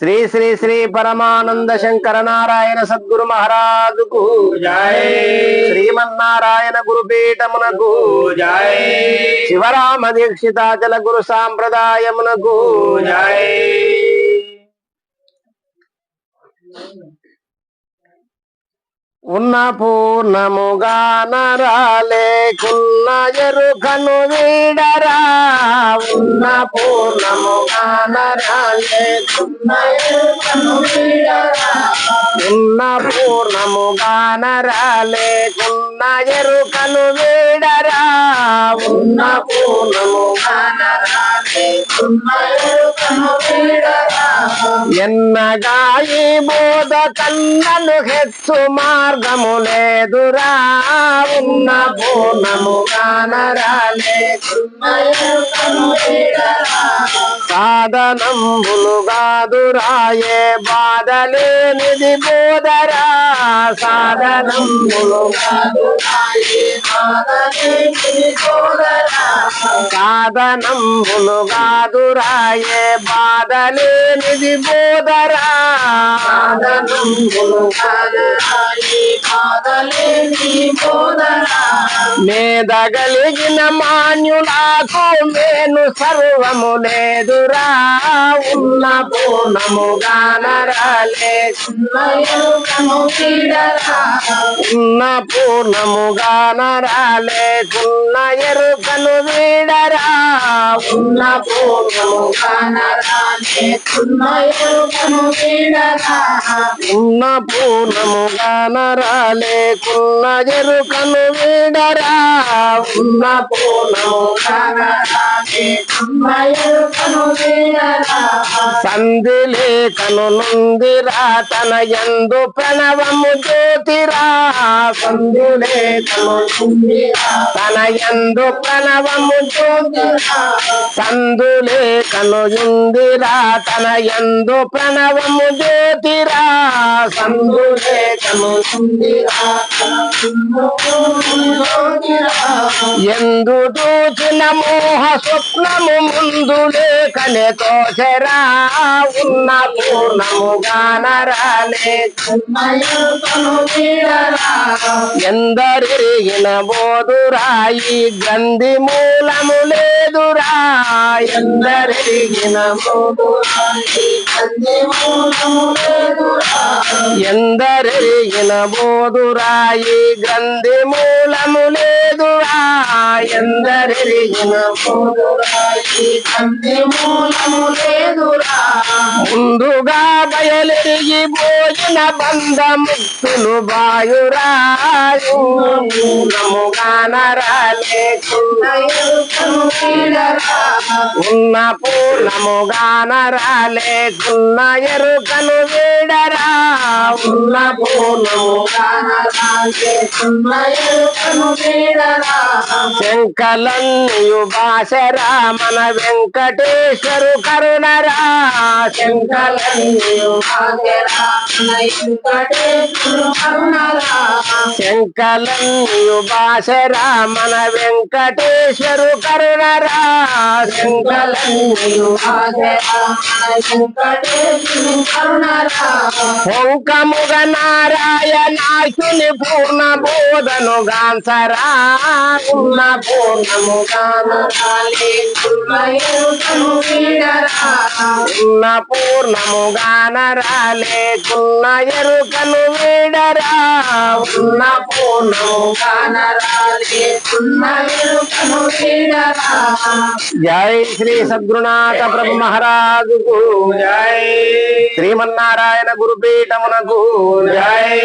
శ్రీ శ్రీ శ్రీ పరమానంద శంకర నారాయణ సద్గురు మహారాజుకు జై. శ్రీమన్నారాయణ గురుపీఠమునకు జై. శివరామ దీక్షితాచల గురు సాంప్రదాయమునకు జై. ఉన్న పూర్ణముగా నరాలేకున్న ఎరుకను వీడరా ఉన్న పూర్ణముగా నరాలేకున్న ఎరుకను వీడరా ఉన్న పూర్ణముగా నరాలేకున్న ఎరుకను వీడరా ఉన్న పూర్ణముగా నరాలేకున్న ఎరుకను ఎన్నగా ఈ బోధ కన్నను హెచ్చు మార్గము లేదురా. ఉన్న పూర్ణము సాధనంబులు కాదురాయే బాధలేనిది బోధరా. సాధనంబులు కాదురాయే బాధలేనిది బోధరా. సాధనంబులు కాదురాయే బాధలేనిది బోధరా. మేదగలిగిన మాన్యులకు మేను సర్వము లేదురా. ఉన్న పూర్ణముగా నరాలేకున్న ఎరుకను వీడరా. ఉన్న పూర్ణముగా నరాలేకున్న ఎరుకను వీడరా. ఉన్న పూర్ణముగా నరాలేకున్న ఎరుకను వీడరా. ఉన్న పూర్ణముగా నరాలేకున్న ఎరుకను వీడరా నీడరా ఉన్న పూర్ణముగా నరాలేకున్న ఎరుకను సంధి లేఖను నుందిరా తన ఎందు ప్రణవము జ్యోతిరా. సంధి లేఖను తన ఎందు ప్రణవము జ్యోతిరా. సంధు లేఖను యుందిరా తన ఎందు ప్రణవము జ్యోతిరా. ఎందు చూచిన మోహ స్వప్నము ముందు లేఖనే తోచరా ఉన్న పూర్ణముగా ఎందరిగిన బోధురాయి గ్రంథి మూలము లేదురా. ఎందరిగిన బోధురాయి గ్రంథి మూలము లేదురా గ్రంథి మూలము లేదురా? ఎందరిగిన ఈ గ్రంథి మూలము లేదు ముందుగా బయలుదేరి భోజన బంధముక్తులు బాయురా నముగా వీడరా. ఉన్న పూర్ణముగా నరాలేకున్న ఎరుకను వీడరా. ఉన్న పూర్ణముగా భాషరా మన వెంకటేశ్వరు కరుణరా. శంకలన్నయు శంకలన్నయు భాషరా మన వెంకటేశ్వరు కరుణరా కరుణరా పొంకముగ నారాయణాశుని పూర్ణ బోధను గాంసరా. ఉన్న పూర్ణము ఉన్న పూర్ణము గానరాలేకున్న ఎరుకను వీడరా. ఉన్న పూర్ణము గానరాలేకున్న ఎరుకను వీడరా. జై శ్రీ సద్గురునాథ ప్రభు మహారాజుకు. జై శ్రీమన్నారాయణ గురుపీఠమునకు. జై.